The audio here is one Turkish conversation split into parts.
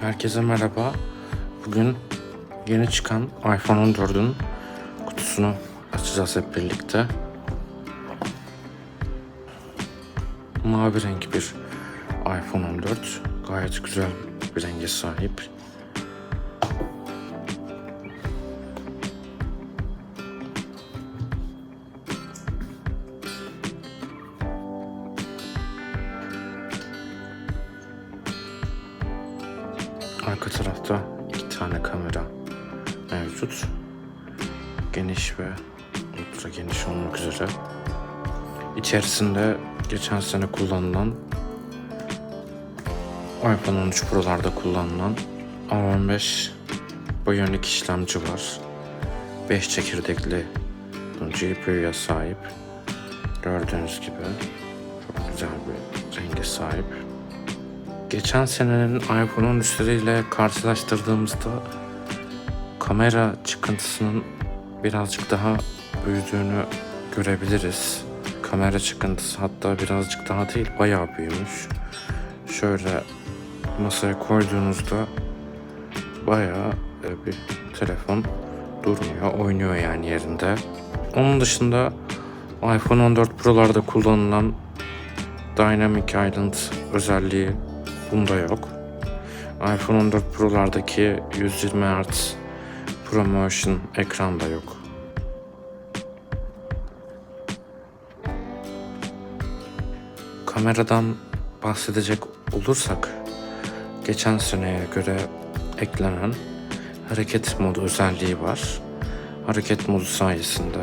Herkese merhaba. Bugün yeni çıkan iPhone 14'ün kutusunu açacağız hep birlikte. Mavi renk bir iPhone 14. Gayet güzel bir renge sahip. Arka tarafta iki tane kamera mevcut. Geniş ve ultra geniş olmak üzere. İçerisinde geçen sene kullanılan iPhone 13 Pro'larda kullanılan A15 Bionic işlemci var. 5 çekirdekli GPU'ya sahip. Gördüğünüz gibi çok güzel bir renge sahip. Geçen senenin iPhone 13'leriyle karşılaştırdığımızda kamera çıkıntısının birazcık daha büyüdüğünü görebiliriz. Kamera çıkıntısı hatta birazcık daha değil bayağı büyümüş. Şöyle masaya koyduğunuzda bayağı e, bir telefon durmuyor, oynuyor yani yerinde. Onun dışında iPhone 14 Pro'larda kullanılan Dynamic Island özelliği bunda yok. iPhone 14 Pro'lardaki 120 Hz ProMotion ekran da yok. Kameradan bahsedecek olursak geçen seneye göre eklenen hareket modu özelliği var. Hareket modu sayesinde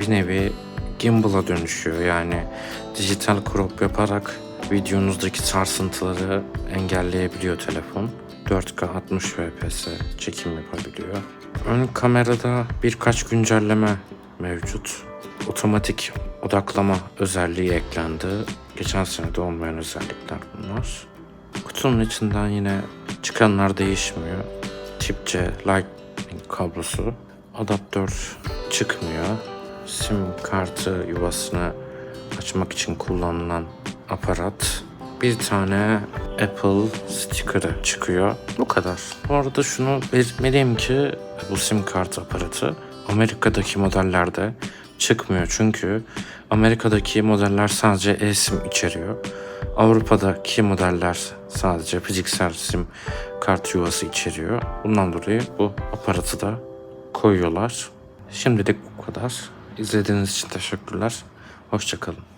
bir nevi gimbal'a dönüşüyor. Yani dijital crop yaparak videonuzdaki sarsıntıları engelleyebiliyor telefon. 4K 60 fps çekim yapabiliyor. Ön kamerada birkaç güncelleme mevcut. Otomatik odaklama özelliği eklendi. Geçen sene de olmayan özellikler bunlar. Kutunun içinden yine çıkanlar değişmiyor. Tip C Lightning kablosu. Adaptör çıkmıyor. SIM kartı yuvasını açmak için kullanılan aparat. Bir tane Apple sticker'ı çıkıyor. Bu kadar. Bu arada şunu belirtmeliyim ki bu sim kart aparatı Amerika'daki modellerde çıkmıyor. Çünkü Amerika'daki modeller sadece eSIM içeriyor. Avrupa'daki modeller sadece fiziksel sim kart yuvası içeriyor. Bundan dolayı bu aparatı da koyuyorlar. Şimdilik bu kadar. İzlediğiniz için teşekkürler. Hoşçakalın.